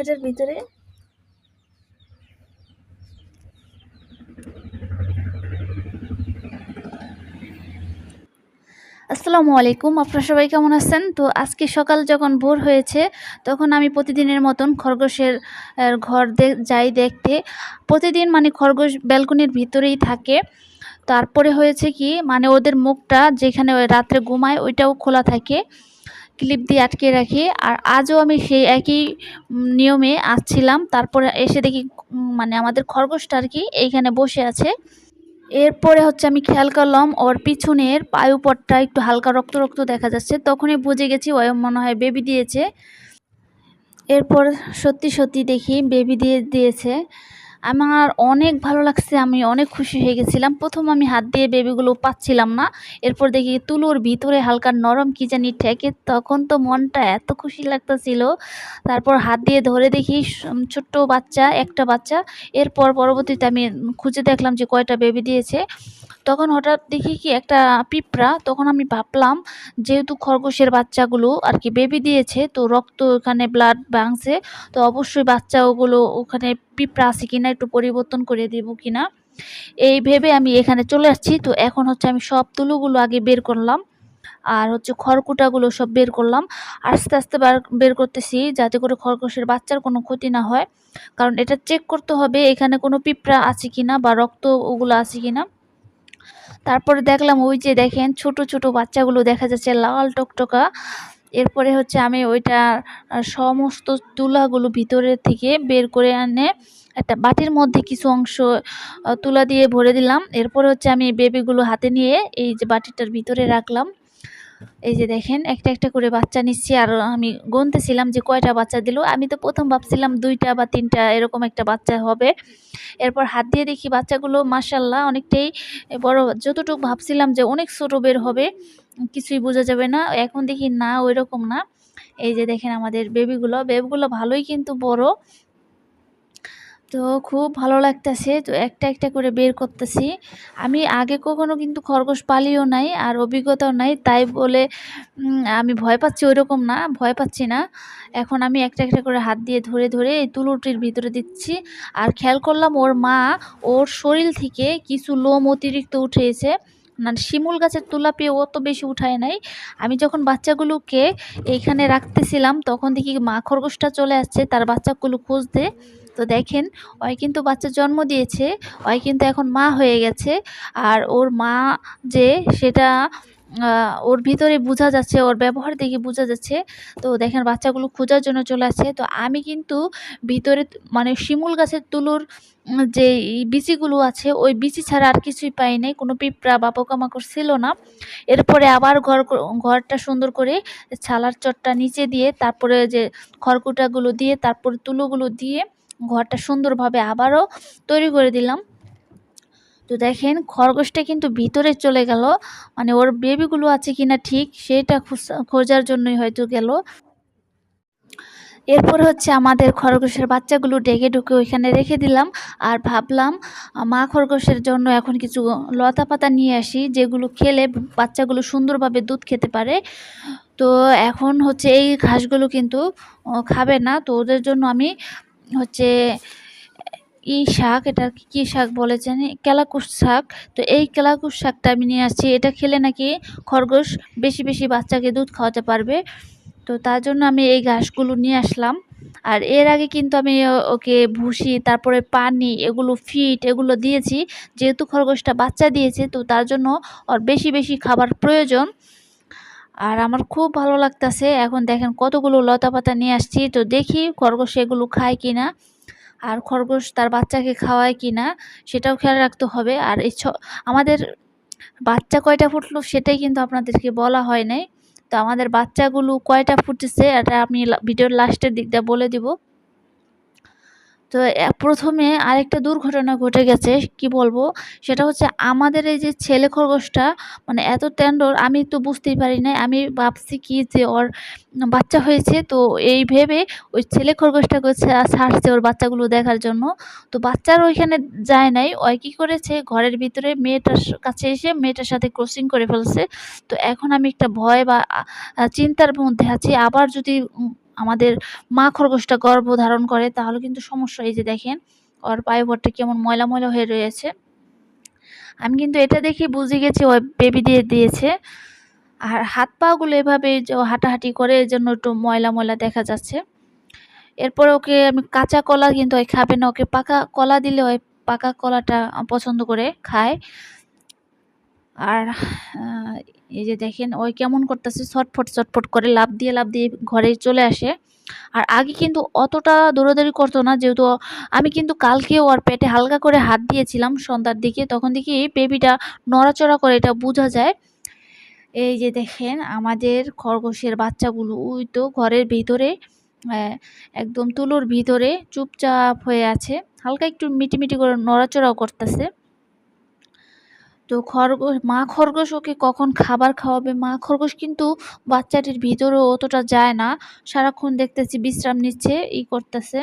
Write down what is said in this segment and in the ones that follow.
এটার ভিতরে? আসসালামু আলাইকুম, আপনারা সবাই কেমন আছেন? তো আজকে সকাল যখন ভোর হয়েছে, তখন আমি প্রতিদিনের মতন খরগোশের ঘর যাই দেখতে। প্রতিদিন মানে খরগোশ ব্যালকনির ভিতরেই থাকে। তারপরে হয়েছে কি মানে ওদের মুখটা যেখানে রাত্রে ঘুমায়, ওইটাও খোলা থাকে। ক্লিপ দিয়ে আটকে রাখি। আর আজও আমি সেই একই নিয়মে আসছিলাম। তারপরে এসে দেখি মানে আমাদের খরগোশটা আর কি এইখানে বসে আছে। এরপরে হচ্ছে আমি খেয়াল করলাম, ওর পিছনের পায়ুপটটা একটু হালকা রক্ত রক্ত দেখা যাচ্ছে। তখনই বুঝে গেছি ও মনে হয় বেবি দিয়েছে। এরপর সত্যি সত্যি দেখি বেবি দিয়ে দিয়েছে। আমার অনেক ভালো লাগছে, আমি অনেক খুশি হয়ে গেছিলাম। প্রথম আমি হাত দিয়ে বেবিগুলো পাচ্ছিলাম না, এরপর দেখি তুলোর ভিতরে হালকা নরম কি জানি ঠেকে, তখন তো মনটা এত খুশি লাগতেছিল। তারপর হাত দিয়ে ধরে দেখি ছোট্ট বাচ্চা, একটা বাচ্চা। এরপর পরবর্তীতে আমি খুঁজে দেখলাম যে কয়টা বেবি দিয়েছে। তখন হঠাৎ দেখি কি একটা পিঁপড়া, তখন আমি ভাবলাম যেহেতু খরগোশের বাচ্চাগুলো আর কি বেবি দিয়েছে, তো রক্ত ওখানে ব্লাড ভাঙছে, তো অবশ্যই বাচ্চা ওগুলো ওখানে পিঁপড়া আছে কিনা একটু পরিবর্তন করে দেব কিনা। এই ভেবে আমি এখানে চলে আসছি। তো এখন হচ্ছে আমি সব তুলোগুলো আগে বের করলাম। আর হচ্ছে খড়কুটাগুলো সব বের করলাম। আস্তে আস্তে বার- করতেছি যাতে করে খরগোশের বাচ্চার কোনো ক্ষতি না হয়। কারণ এটা চেক করতে হবে এখানে কোনো পিঁপড়া আছে কিনা বা রক্ত ওগুলো আছে কিনা। তারপরে দেখলাম ওই যে দেখেন ছোট ছোট বাচ্চাগুলো দেখা যাচ্ছে লাল টকটকা। এরপরে হচ্ছে আমি ওইটা সমস্ত তুলাগুলো ভিতরের থেকে বের করে আনে একটা বাটির মধ্যে কিছু অংশ তুলা দিয়ে ভরে দিলাম। এরপর হচ্ছে আমি বেবিগুলো হাতে নিয়ে এই যে বাটিটার ভিতরে রাখলাম। এই যে দেখেন, একটা একটা করে বাচ্চা নিচ্ছি। আর আমি গুনতেছিলাম যে কয়টা বাচ্চা দিল। আমি তো প্রথম ভাবছিলাম দুইটা বা তিনটা এরকম একটা বাচ্চা হবে। এরপর হাত দিয়ে দেখি বাচ্চাগুলো মাসাল্লাহ অনেকটাই বড়। যতটুকু ভাবছিলাম যে অনেক ছোট বের হবে, কিছুই বোঝা যাবে না। এখন দেখি না ওই রকম না। এই যে দেখেন আমাদের বেবিগুলো বেবিগুলো ভালোই কিন্তু বড়। তো খুব ভালো লাগতেছে। তো একটা একটা করে বের করতেছি। আমি আগে কখনো কিন্তু খরগোশ পালিও নাই আর অভিজ্ঞতাও নাই। তাই বলে আমি ভয় পাচ্ছি ওইরকম না, ভয় পাচ্ছি না। এখন আমি একটা একটা করে হাত দিয়ে ধরে ধরে এই তুলোটির ভিতরে দিচ্ছি। আর খেয়াল করলাম ওর মা, ওর শরীর থেকে কিছু লোম অতিরিক্ত উঠেছে। না, শিমুল গাছের তুলা পেয়ে অত বেশি উঠায় নাই। আমি যখন বাচ্চাগুলোকে এইখানে রাখতেছিলাম, তখন দেখি মা খরগোশটা চলে আসছে, তার বাচ্চাগুলো খুঁজতে। তো দেখেন, ওই কিন্তু বাচ্চা জন্ম দিয়েছে, ওই কিন্তু এখন মা হয়ে গেছে, আর ওর মা যে সেটা ওর ভিতরে বোঝা যাচ্ছে, ওর ব্যবহার দেখে বোঝা যাচ্ছে। তো দেখেন, বাচ্চাগুলো খোঁজার জন্য চলে আসছে। তো আমি কিন্তু ভিতরে মানে শিমুল গাছের তুলোর যে বিচিগুলো আছে, ওই বিচি ছাড়া আর কিছুই পাই নাই। কোনো পিঁপড়া বা পোকামাকড় ছিল না। এরপরে আবার ঘর ঘরটা সুন্দর করে ছালার চটটা নিচে দিয়ে, তারপরে যে খড়কুটাগুলো দিয়ে, তারপরে তুলোগুলো দিয়ে ঘরটা সুন্দরভাবে আবারও তৈরি করে দিলাম। তো দেখেন, খরগোশটা কিন্তু ভিতরে চলে গেল। মানে ওর বেবিগুলো আছে কিনা ঠিক, সেটা খুঁজ- খোঁজার জন্যই হয়তো গেল। এরপর হচ্ছে আমাদের খরগোশের বাচ্চাগুলো ডেকে ঢুকে ওইখানে রেখে দিলাম। আর ভাবলাম, মা খরগোশের জন্য এখন কিছু লতা পাতা নিয়ে আসি, যেগুলো খেলে বাচ্চাগুলো সুন্দরভাবে দুধ খেতে পারে। তো এখন হচ্ছে এই ঘাসগুলো কিন্তু খাবে না। তো ওদের জন্য আমি হচ্ছে ই শাক এটা কি শাক বলে জানি? কেলাকুশ শাক। তো এই কেলাকুশ শাকটা আমি নিয়ে আসছি। এটা খেলে নাকি খরগোশ বেশি বেশি বাচ্চাকে দুধ খাওয়াতে পারবে। তো তার জন্য আমি এই ঘাসগুলো নিয়ে আসলাম। আর এর আগে কিন্তু আমি ওকে ভুসি, তারপরে পানি, এগুলো ফিট, এগুলো দিয়েছি। যেহেতু খরগোশটা বাচ্চা দিয়েছে, তো তার জন্য ওর বেশি বেশি খাবার প্রয়োজন। আর আমার খুব ভালো লাগতেছে। এখন দেখেন কতগুলো লতা পাতা নিয়ে আসছি। তো দেখি খরগোশ এগুলো খায় কি না আর খরগোশ তার বাচ্চাকে খাওয়ায় কি না সেটাও খেয়াল রাখতে হবে। আর এই আমাদের বাচ্চা কয়টা ফুটলো সেটাই কিন্তু আপনাদেরকে বলা হয় নাই। তো আমাদের বাচ্চাগুলো কয়টা ফুটেছে এটা আমি ভিডিওর লাস্টের দিকটা বলে দিব। তো প্রথমে আরেকটা দুর্ঘটনা ঘটে গেছে, কি বলব? সেটা হচ্ছে আমাদের এই যে ছেলে খরগোশটা মানে এত ট্যান্ডর আমি তো বুঝতেই পারি নাই। আমি ভাবছি কি যে ওর বাচ্চা হয়েছে, তো এই ভেবে ওই ছেলে খরগোশটাকে ছা- ছাড়ছে ওর বাচ্চাগুলো দেখার জন্য। তো বাচ্চার ওইখানে যায় নাই, ওই কী করেছে, ঘরের ভিতরে মেয়েটার কাছে এসে মেয়েটার সাথে ক্রসিং করে ফেলছে। তো এখন আমি একটা ভয় বা চিন্তার মধ্যে আছি। আবার যদি আমাদের মা খরগোশটা গর্ভধারণ করে, তাহলে কিন্তু সমস্যা। এই যে দেখেন, ওর পায়ুপটটা কেমন ময়লা ময়লা হয়ে রয়েছে। আমি কিন্তু এটা দেখে বুঝে গেছি ও বেবি দিয়ে দিয়েছে। আর হাত পাগুলো এভাবে হাঁটাহাঁটি করে, এই জন্য একটু ময়লা ময়লা দেখা যাচ্ছে। এরপরে ওকে আমি কাঁচা কলা কিন্তু ওই খাবে না, ওকে পাকা কলা দিলে ওই পাকা কলাটা পছন্দ করে খায়। আর এই যে দেখেন, ওই কেমন করতেছে, ছটফট ছটফট করে লাভ দিয়ে লাভ দিয়ে ঘরে চলে আসে। আর আগে কিন্তু অতটা দৌড়াদৌড়ি করতো না, যেহেতু আমি কিন্তু কালকে ওর পেটে হালকা করে হাত দিয়েছিলাম সন্ধ্যার দিকে, তখন দেখি বেবিটা নড়াচড়া করে এটা বোঝা যায়। এই যে দেখেন, আমাদের খরগোশের বাচ্চাগুলো, ওই তো ঘরের ভিতরে একদম তুলোর ভিতরে চুপচাপ হয়ে আছে, হালকা একটু মিটিমিটি করে নড়াচড়াও করতেছে। তো খরগোশ, মা খরগোশ ওকে কখন খাবার খাওয়াবে? মা খরগোশ কিন্তু বাচ্চাটির ভিতরে অতটা যায় না। সারাক্ষণ দেখতেছি বিশ্রাম নিচ্ছে, ই করতেছে।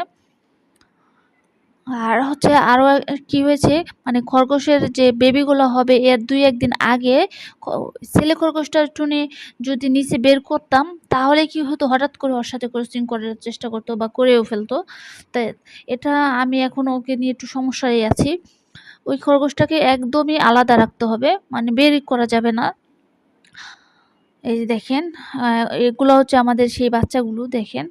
আর হচ্ছে আরও কি হয়েছে? মানে খরগোশের যে বেবিগুলো হবে, এর দুই একদিন আগে ছেলে খরগোশটা টুনি যদি নিচে বের করতাম, তাহলে কি হতো? হঠাৎ করে ওর সাথে ক্রসিং করার চেষ্টা করতো বা করেও ফেলতো। তাই এটা আমি এখন ওকে নিয়ে একটু সমস্যায় আছি। ওই খরগোশটাকে একদমই আলাদা রাখতে হবে মানে বের করা যাবে না। এই যে দেখেন এগুলো হচ্ছে আমাদের সেই বাচ্চাগুলো, দেখেন।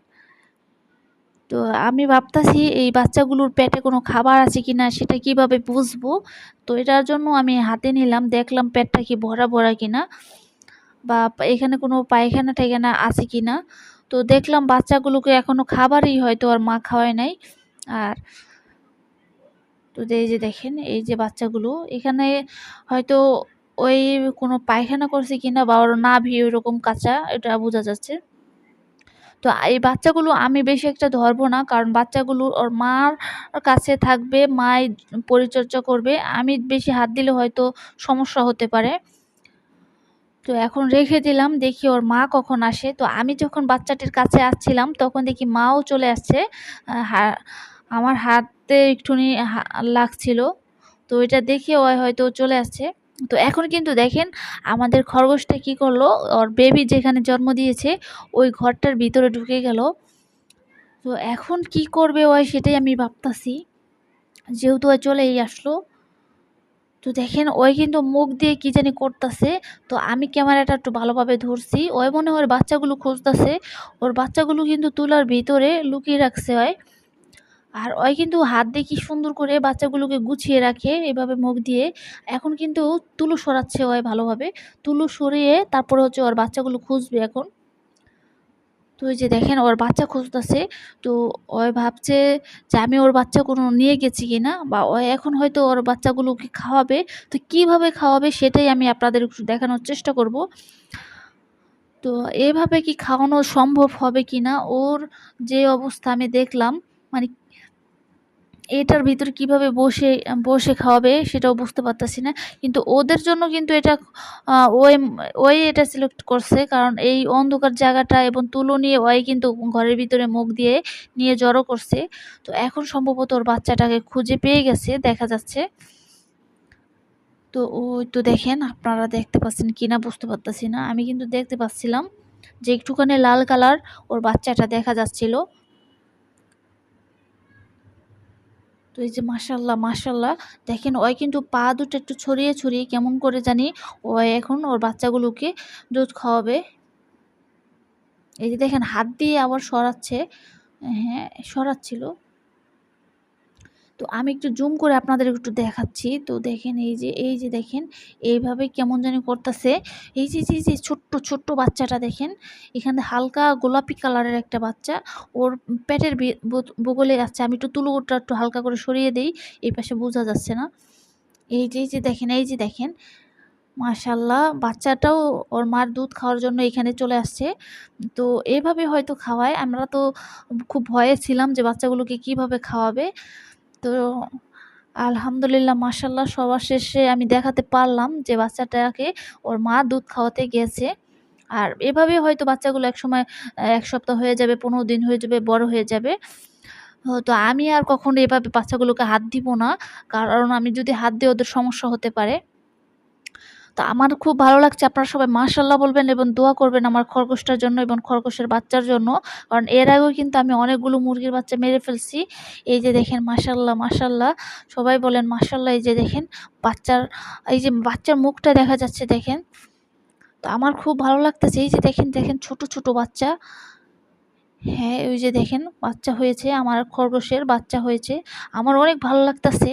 তো আমি ভাবতাছি এই বাচ্চাগুলোর পেটে কোনো খাবার আছে কি না সেটা কীভাবে বুঝব? তো এটার জন্য আমি হাতে নিলাম, দেখলাম পেটটা কি ভরা ভরা কিনা বা এখানে কোনো পায়খানা টায়খানা আছে কিনা। তো দেখলাম বাচ্চাগুলোকে এখনও খাবারই হয়তো আর মা খাওয়ায় নাই। আর তো এই যে দেখেন, এই যে বাচ্চাগুলো, এখানে হয়তো ওই কোনো পায়খানা করছে কিনা বা ওর নাভি ওরকম কাঁচা, এটা বোঝা যাচ্ছে। তো এই বাচ্চাগুলো আমি বেশি একটা ধরবো না, কারণ বাচ্চাগুলো ওর মার কাছে থাকবে, মাই পরিচর্যা করবে। আমি বেশি হাত দিলে হয়তো সমস্যা হতে পারে। তো এখন রেখে দিলাম, দেখি ওর মা কখন আসে। তো আমি যখন বাচ্চাটির কাছে আসছিলাম, তখন দেখি মাও চলে আসছে আমার হাতে একটুখানি হা- লাগছিল। তো এটা দেখে ও হয়তো চলে আসছে। তো এখন কিন্তু দেখেন আমাদের খরগোশটা কি করল? ওর বেবি যেখানে জন্ম দিয়েছে, ওই ঘরটার ভিতরে ঢুকে গেল। তো এখন কি করবে ওই সেটাই আমি ভাবতাছি। যেহেতু ওই চলেই আসলো। তো দেখেন ওই কিন্তু মুখ দিয়ে কি জানি করতেছে। তো আমি ক্যামেরাটা একটু ভালোভাবে ধরছি। ওই মনে হয় বাচ্চাগুলো খুঁজতেছে। ওর বাচ্চাগুলো কিন্তু তুলার ভিতরে লুকিয়ে রাখছে হয় আর ওই কিন্তু হাত দিয়ে কি সুন্দর করে বাচ্চাগুলোকে গুছিয়ে রাখে এভাবে মুখ দিয়ে। এখন কিন্তু তুলো সরাচ্ছে ওই ভালোভাবে। তুলো সরিয়ে তারপরে হচ্ছে ওর বাচ্চাগুলো খুঁজবে এখন। তো ওই যে দেখেন ওর বাচ্চা খুঁজতেছে। তো ওই ভাবছে যে আমি ওর বাচ্চা কোনো নিয়ে গেছি কি না বা ও এখন হয়তো ওর বাচ্চাগুলোকে খাওয়াবে। তো কীভাবে খাওয়াবে সেটাই আমি আপনাদের দেখানোর চেষ্টা করব। তো এভাবে কি খাওয়ানো সম্ভব হবে কি না ওর যে অবস্থা আমি দেখলাম মানে এটার ভিতরে কীভাবে বসে বসে খাওয়াবে সেটাও বুঝতে পারতাছি না। কিন্তু ওদের জন্য কিন্তু এটা ওই ওই এটা সিলেক্ট করছে। কারণ এই অন্ধকার জায়গাটা এবং তুলো নিয়ে ওই কিন্তু ঘরের ভিতরে মুখ দিয়ে নিয়ে জড়ো করছে। তো এখন সম্ভবত ওর বাচ্চাটাকে খুঁজে পেয়ে গেছে, দেখা যাচ্ছে। তো ওই তো দেখেন, আপনারা দেখতে পাচ্ছেন কিনা বুঝতে পারতাছি না। আমি কিন্তু দেখতে পাচ্ছিলাম যে একটুখানি লাল কালার ওর বাচ্চাটা দেখা যাচ্ছিল। তো এই যে মাসাল্লাহ মাসাল্লাহ দেখেন, ওই কিন্তু পা দুটো একটু ছড়িয়ে ছড়িয়ে কেমন করে জানি ও এখন ওর বাচ্চাগুলোকে দুধ খাওয়াবে। এই যে দেখেন, হাত দিয়ে আবার সরাচ্ছে। হ্যাঁ সরাচ্ছিল। তো আমি একটু জুম করে আপনাদের একটু দেখাচ্ছি। তো দেখেন এই যে এই যে দেখেন, এইভাবে কেমন জানি করতেছে। এই যে যে যে ছোট্ট ছোট্ট বাচ্চাটা দেখেন, এখানে হালকা গোলাপি কালারের একটা বাচ্চা। ওর পেটের বগলে আছে আমি একটু তুলোটা একটু হালকা করে সরিয়ে দিই, এই পাশে বোঝা যাচ্ছে না। এই যে যে দেখেন, এই যে দেখেন মাশাল্লাহ বাচ্চাটাও ওর মার দুধ খাওয়ার জন্য এখানে চলে আসছে। তো এভাবে হয়তো খাওয়ায়। আমরা তো খুব ভয়ে ছিলাম যে বাচ্চাগুলোকে কীভাবে খাওয়াবে। তো আলহামদুলিল্লাহ মাসাল্লাহ সবার শেষে আমি দেখাতে পারলাম যে বাচ্চাটাকে ওর মা দুধ খাওয়াতে গেছে। আর এভাবে হয়তো বাচ্চাগুলো এক সময়, এক সপ্তাহ হয়ে যাবে, পনেরো দিন হয়ে যাবে, বড় হয়ে যাবে। তো আমি আর কখনো এভাবে বাচ্চাগুলোকে হাত দিব না। কারণ আমি যদি হাত দিই, ওদের সমস্যা হতে পারে। তো আমার খুব ভালো লাগছে। আপনারা সবাই মাশাল্লাহ বলবেন এবং দোয়া করবেন আমার খরগোশটার জন্য এবং খরগোশের বাচ্চার জন্য। কারণ এর আগেও কিন্তু আমি অনেকগুলো মুরগির বাচ্চা মেরে ফেলছি। এই যে দেখেন মাশাল্লাহ মাশাল্লাহ সবাই বলেন মাশাল্লাহ এই যে দেখেন, বাচ্চার, এই যে বাচ্চার মুখটা দেখা যাচ্ছে, দেখেন। তো আমার খুব ভালো লাগতেছে। এই যে দেখেন দেখেন, ছোট ছোট বাচ্চা। হ্যাঁ ওই যে দেখেন, বাচ্চা হয়েছে, আমার খরগোশের বাচ্চা হয়েছে। আমার অনেক ভালো লাগতেছে।